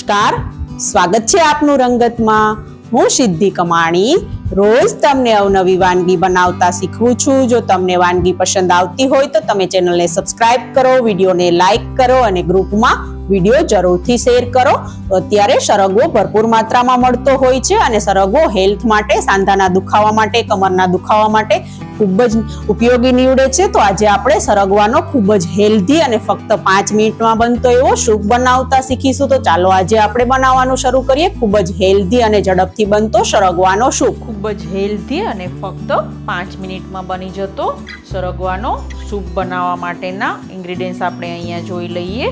નમસ્કાર. સ્વાગત છે આપનું રંગતમાં. હું સિદ્ધિ કમાણી. રોજ તમને અવનવી વાનગી બનાવતા શીખવું છું. જો તમને વાનગી પસંદ આવતી હોય તો તમે ચેનલને સબસ્ક્રાઇબ કરો, વિડીયોને લાઇક કરો અને ગ્રુપમાં વીડિયો જરૂરથી શેર કરો. અત્યારે સરગવો ભરપૂર માત્રામાં મળતો હોય છે અને સરગવો હેલ્થ માટે, સાંધાના દુખાવા માટે, કમરના દુખાવા માટે ખૂબ જ ઉપયોગી નીવડે છે. તો આજે આપણે સરગવાનો ખૂબ જ હેલ્ધી અને ફક્ત પાંચ મિનિટમાં બનતો એવો સૂપ બનાવતા શીખીશું. તો ચાલો આજે આપણે બનાવવાનું શરૂ કરીએ. ખૂબ જ હેલ્ધી અને ઝડપથી બનતો સરગવાનો સૂપ. ખૂબ જ હેલ્ધી અને ફક્ત પાંચ મિનિટમાં બની જતો સરગવાનો સૂપ બનાવવા માટેના ઇન્ગ્રીડિયન્ટ્સ આપણે અહીંયા જોઈ લઈએ.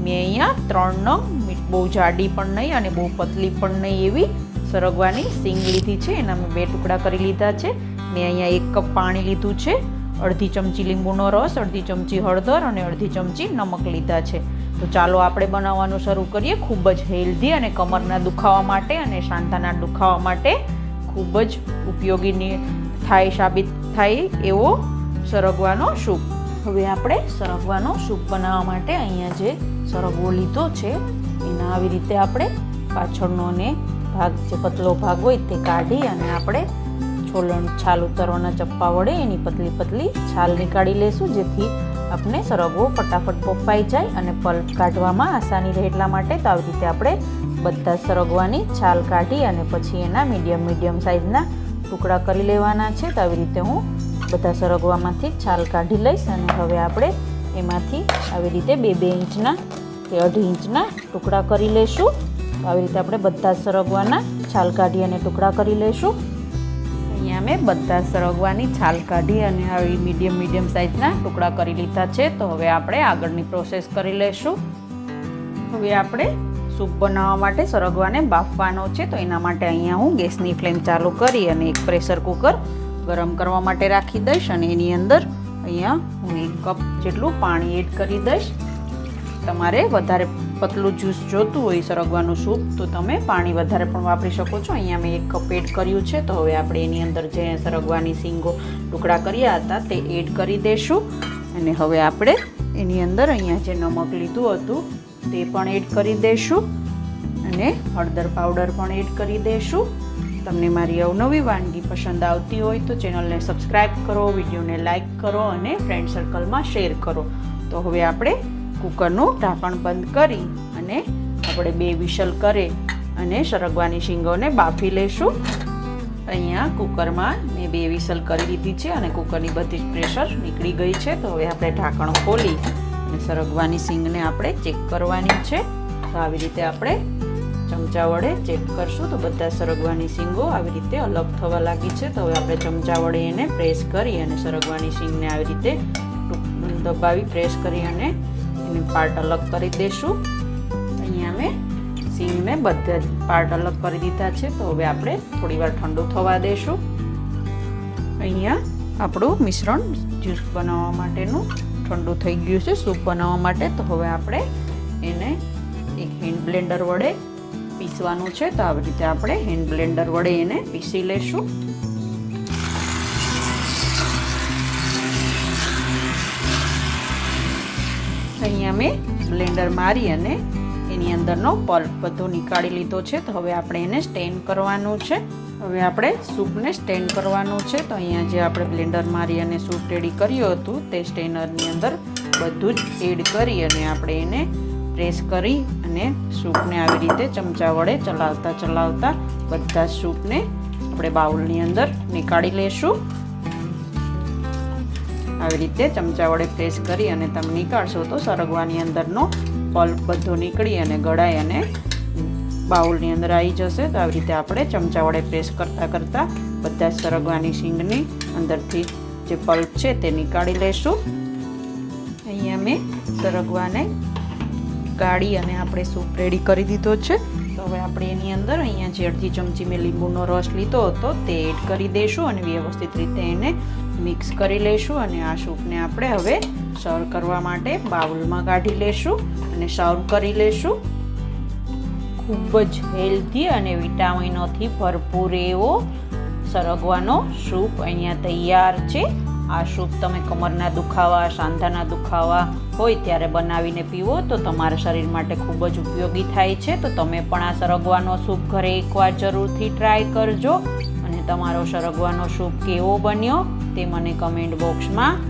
મેં અહીંયા ત્રણ નંગ બહુ જાડી પણ નહીં અને બહુ પતલી પણ નહીં એવી સરગવાની સિંગ લીધી છે. એના મેં બે ટુકડા કરી લીધા છે. મેં અહીંયા એક કપ પાણી લીધું છે. અડધી ચમચી લીંબુનો રસ, અડધી ચમચી હળદર અને અડધી ચમચી નમક લીધા છે. તો ચાલો આપણે બનાવવાનું શરૂ કરીએ ખૂબ જ હેલ્ધી અને કમરના દુખાવા માટે અને સાંધાના દુખાવા માટે ખૂબ જ ઉપયોગી થાય સાબિત થાય એવો સરગવાનો સૂપ. હવે આપણે સરગવાનો સૂપ બનાવવા માટે અહીંયા જે સરગવો લીધો છે, એના આવી રીતે આપણે પાછળનો ને ભાગ, જે પતલો ભાગ હોય તે કાઢી અને આપણે છોલણ, છાલ ઉતારવાના ચપ્પા વડે એની પતલી પતલી છાલ નીકાળી લેશું, જેથી આપણે સરગવો ફટાફટ બફાઈ જાય અને પલ્પ કાઢવામાં આસાની રહે. એટલા માટે તો આવી રીતે આપણે બધા સરગવાની છાલ કાઢી અને પછી એના મીડિયમ મીડિયમ સાઇઝના ટુકડા કરી લેવાના છે. તો આવી રીતે હું બધા સરગવામાંથી છાલ કાઢી લઈશ અને હવે આપણે એમાંથી આવી રીતે બે બે ઇંચના કે અઢી ઇંચના ટુકડા કરી તો આવી રીતે આપણે બધા સરગવાના છાલ કાઢી અને ટુકડા કરી લેશું અહીંયા મેં બધા સરગવાની છાલ કાઢી અને આવી મીડિયમ મીડિયમ સાઇઝના ટુકડા કરી લીધા છે. તો હવે આપણે આગળની પ્રોસેસ કરી લેશું હવે આપણે સૂપ બનાવવા માટે સરગવાને બાફવાનો છે. તો એના માટે અહીંયા હું ગેસની ફ્લેમ ચાલુ કરી અને એક પ્રેશર કુકર ગરમ કરવા માટે રાખી દઈશ અને એની અંદર અહીંયા હું એક કપ જેટલું પાણી એડ કરી દઈશ. તમારે વધારે પતલું જ્યુસ જોતું હોય સરગવાનું સૂપ, તો તમે પાણી વધારે પણ વાપરી શકો છો. અહીંયા મેં એક કપ એડ કર્યું છે, તો હવે આપણે એની અંદર જે સરગવાની સિંગો ટુકડા કર્યા હતા તે એડ કરી દઈશું અને હવે આપણે એની અંદર અહીંયા જે નમક લીધું હતું તે પણ એડ કરી દઈશું અને હળદર પાવડર પણ એડ કરી દઈશું તમને મારી અવનવી વાનગી પસંદ આવતી હોય તો ચેનલને સબસ્ક્રાઈબ કરો, વિડીયોને લાઇક કરો અને ફ્રેન્ડ સર્કલમાં શેર કરો. તો હવે આપણે કુકરનું ઢાંકણ બંધ કરી અને આપણે બે વિશલ કરે અને સરગવાની શીંગોને બાફી લેશું. અહીંયા કુકરમાં મેં બે વિસલ કરી દીધી છે અને કુકરની બધી જ પ્રેશર નીકળી ગઈ છે. તો હવે આપણે ઢાંકણ ખોલી અને સરગવાની સિંગને આપણે ચેક કરવાની છે. તો આવી રીતે આપણે ચમચા વડે ચેક કરશું. તો બધા સરગવાની શીંગો આવી રીતે અલગ થવા લાગી છે. તો હવે આપણે ચમચા વડે એને પ્રેસ કરી અને સરગવાની શીંગને આવી રીતે દબાવી, પ્રેસ કરી અને એને પાર્ટ અલગ કરી દેશું. અહીંયા મેં શીંગને બધા જ પાર્ટ અલગ કરી દીધા છે. તો હવે આપણે થોડી વાર ઠંડુ થવા દેશું. અહીંયા આપણું મિશ્રણ જ્યુસ બનાવવા માટેનું ઠંડુ થઈ ગયું છે. સૂપ બનાવવા માટે. તો હવે આપણે એને એક હેન્ડ બ્લેન્ડર વડે પીસવાનું છે, તો આવી રીતે આપણે હેન્ડ બ્લેન્ડર વડે એને પીસી લેશું. અહીંયા મેં બ્લેન્ડર મારી અને એની અંદરનો પલ્પ બધો નીકાળી લીધો છે, તો હવે આપણે એને સ્ટેન કરવાનું છે. હવે આપણે સૂપને સ્ટેન કરવાનું છે, તો અહીંયા જે આપણે બ્લેન્ડર મારી અને સૂપ રેડી કર્યું હતું, તે સ્ટેનરની અંદર બધું જ એડ કરી અને આપણે એને પ્રેસ કરી અને સૂપને આવી રીતે ચમચા વડે ચલાવતા ચલાવતા બધા સૂપને આપણે બાઉલની અંદર નીકાળી લેશું. આવી રીતે ચમચા વડે પ્રેસ કરી અને તમે નીકાળશો તો સરગવાની અંદરનો પલ્પ બધો નીકળી અને ગળાઈ અને બાઉલની અંદર આવી જશે. તો આવી રીતે આપણે ચમચા વડે પ્રેસ કરતાં કરતાં બધા સરગવાની શીંગની અંદરથી જે પલ્પ છે તે નીકાળી લેશું. અહીંયા મેં સરગવાને ગાળી અને આપણે સૂપ રેડી કરી દીધો છે. તો હવે આપણે એની અંદર અહીંયા જે અડધી ચમચી મેં લીંબુનો રસ લીધો હતો તે એડ કરી દઈશું અને વ્યવસ્થિત રીતે એને મિક્સ કરી લઈશું અને આ સૂપને આપણે હવે સર્વ કરવા માટે બાઉલમાં કાઢી લેશું અને સર્વ કરી લેશું. ખૂબ જ હેલ્ધી અને વિટામિનોથી ભરપૂર એવો સરગવાનો સૂપ અહીંયા તૈયાર છે. આ સૂપ તમે કમરના દુખાવા, સાંધાના દુખાવા હોય ત્યારે બનાવીને પીવો તો તમારા શરીર માટે ખૂબ જ ઉપયોગી થાય છે. તો તમે પણ આ સરગવાનો સૂપ ઘરે એકવાર જરૂરથી ટ્રાય કરજો. અને તમારો સરગવાનો સૂપ કેવો બન્યો તે મને કમેન્ટ બોક્સમાં